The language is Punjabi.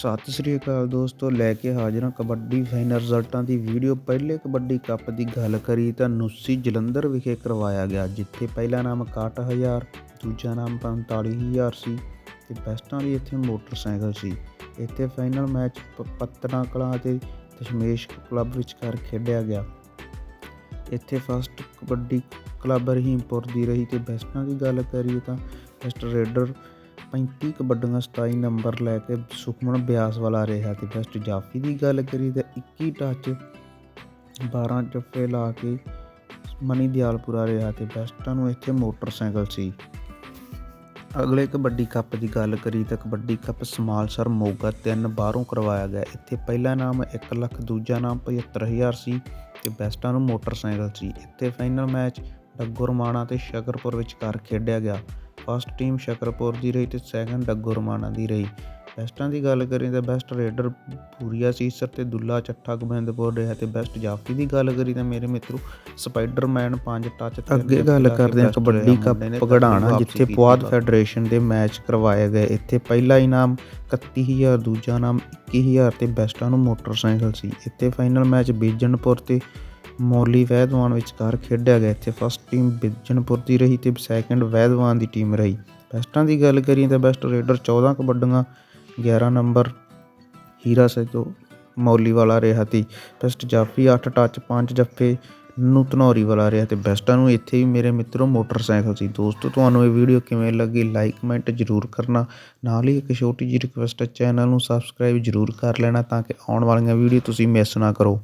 ਸਤਿ ਸ੍ਰੀ ਅਕਾਲ ਦੋਸਤੋ, ਲੈ ਕੇ ਹਾਜ਼ਰ ਹਾਂ ਕਬੱਡੀ ਫਾਈਨਲ ਰਿਜ਼ਲਟਾਂ ਦੀ ਵੀਡੀਓ। ਪਹਿਲੇ ਕਬੱਡੀ ਕੱਪ ਦੀ ਗੱਲ ਕਰੀ ਤਾਂ ਨੂਸੀ ਜਲੰਧਰ ਵਿਖੇ ਕਰਵਾਇਆ ਗਿਆ, ਜਿੱਥੇ ਪਹਿਲਾ ਨਾਮ 61000 ਦੂਜਾ ਨਾਮ 45000 ਸੀ ਤੇ ਬੈਸਟਾਂ ਲਈ ਇੱਥੇ ਮੋਟਰਸਾਈਕਲ ਸੀ। ਇੱਥੇ ਫਾਈਨਲ ਮੈਚ ਪੱਤਨਾ ਕਲਾਂ ਅਤੇ ਦਸ਼ਮੇਸ਼ ਕਲੱਬ ਵਿਚਕਾਰ ਖੇਡਿਆ ਗਿਆ। ਇੱਥੇ ਫਸਟ ਕਬੱਡੀ ਕਲੱਬ ਰਹੀਮਪੁਰ ਦੀ ਰਹੀ ਤੇ ਬੈਸਟਾਂ ਦੀ ਗੱਲ ਕਰੀਏ ਤਾਂ ਬੈਸਟ ਰੇਡਰ 35 ਕਬੱਡੀਆਂ 27 ਨੰਬਰ ਲੈ ਕੇ ਸੁਖਮਨ ਬਿਆਸ ਵਾਲਾ ਰਿਹਾ ਤੇ ਬੈਸਟ ਜਾਫੀ ਦੀ ਗੱਲ ਕਰੀ ਤਾਂ 21 ਟੱਚ 12 ਜੱਫੇ ਲਾ ਕੇ ਮਨੀ ਦਿਆਲਪੁਰਾ ਰਿਹਾ ਤੇ ਬੈਸਟਾਂ ਨੂੰ ਇੱਥੇ ਮੋਟਰਸਾਈਕਲ ਸੀ। ਅਗਲੇ ਕਬੱਡੀ ਕੱਪ ਦੀ ਗੱਲ ਕਰੀ ਤਾਂ ਕਬੱਡੀ ਕੱਪ ਸਮਾਲਸਰ ਮੋਗਾ ਤਿੰਨ ਬਾਹਰੋਂ ਕਰਵਾਇਆ ਗਿਆ। ਇੱਥੇ ਪਹਿਲਾ ਨਾਮ 1 ਲੱਖ, ਦੂਜਾ ਨਾਮ 75000 ਸੀ ਤੇ ਬੈਸਟਾਂ ਨੂੰ ਮੋਟਰਸਾਈਕਲ ਸੀ। ਇੱਥੇ ਫਾਈਨਲ ਮੈਚ ਡੱਗੋ ਰਮਾਣਾ ਤੇ ਸ਼ਕਰਪੁਰ ਵਿਚਕਾਰ ਖੇਡਿਆ ਗਿਆ। ਫਸਟ ਟੀਮ ਸ਼ਕਰਪੁਰ ਦੀ ਰਹੀ ਤੇ ਸੈਕੰਡ ਡੱਗੋ ਰਮਾਣਾ ਦੀ ਰਹੀ। ਬੈਸਟਾਂ ਦੀ ਗੱਲ ਕਰੀਏ ਤਾਂ ਬੈਸਟ ਰੇਡਰ ਪੂਰੀਆ ਸੀਸਰ ਤੇ ਦੁੱਲਾ ਚੱਠਾ ਗੋਬਿੰਦਪੁਰ ਰਿਹਾ ਤੇ ਬੈਸਟ ਜਾਫੀ ਦੀ ਗੱਲ ਕਰੀ ਤਾਂ ਮੇਰੇ ਮਿੱਤਰੋ ਸਪਾਈਡਰਮੈਨ 5 ਟੱਚ ਤੇ ਅੱਗੇ ਗੱਲ ਕਰਦੇ ਹਾਂ ਕਬੱਡੀ ਕੱਪ ਪਗੜਾਣਾ ਜਿੱਥੇ ਪੁਆਧ ਫੈਡਰੇਸ਼ਨ ਦੇ ਮੈਚ ਕਰਵਾਏ ਗਏ। ਇੱਥੇ ਪਹਿਲਾ ਇਨਾਮ 31000 ਦੂਜਾ ਨਾਮ 21000 ਤੇ ਬੈਸਟਾਂ ਨੂੰ ਮੋਟਰਸਾਈਕਲ ਸੀ। ਇੱਥੇ ਫਾਈਨਲ ਮੈਚ ਬੀਜਨਪੁਰ ਤੇ ਮੌਲੀ ਵੈਦਵਾਨ ਵਿਚਕਾਰ ਖੇਡਿਆ ਗਿਆ। ਇੱਥੇ ਫਸਟ ਟੀਮ ਬੀਜਨਪੁਰ ਦੀ ਰਹੀ ਤੇ ਸੈਕੰਡ ਵੈਦਵਾਨ ਦੀ ਟੀਮ ਰਹੀ। ਬੈਸਟਾਂ ਦੀ ਗੱਲ ਕਰੀਏ ਤਾਂ ਬੈਸਟ ਰੇਡਰ 14 ਕਬੱਡੀਆਂ 11 ਨੰਬਰ ਹੀਰਾ ਸੈਦੋ ਮੌਲੀ ਵਾਲਾ ਰਿਹਾ ਤੇ ਬੈਸਟ ਜਾਫੀ 8 ਟੱਚ 5 ਜੱਫੇ, ਨੂੰ ਧਨੌਰੀ ਵਾਲਾ ਰਿਹਾ ਤੇ ਬੈਸਟਾਂ ਨੂੰ ਇੱਥੇ ਵੀ ਮੇਰੇ ਮਿੱਤਰੋ ਮੋਟਰਸਾਈਕਲ ਸੀ। ਦੋਸਤੋ, ਤੁਹਾਨੂੰ ਇਹ ਵੀਡੀਓ ਕਿਵੇਂ ਲੱਗੀ ਲਾਈਕ ਕਮੈਂਟ ਜਰੂਰ ਕਰਨਾ। ਨਾਲ ਹੀ ਇੱਕ ਛੋਟੀ ਜਿਹੀ ਰਿਕਵੈਸਟ ਹੈ ਚੈਨਲ ਨੂੰ ਸਬਸਕ੍ਰਾਈਬ ਜਰੂਰ ਕਰ ਲੈਣਾ ਤਾਂ ਕਿ ਆਉਣ ਵਾਲੀਆਂ ਵੀਡੀਓ ਤੁਸੀਂ ਮਿਸ ਨਾ ਕਰੋ।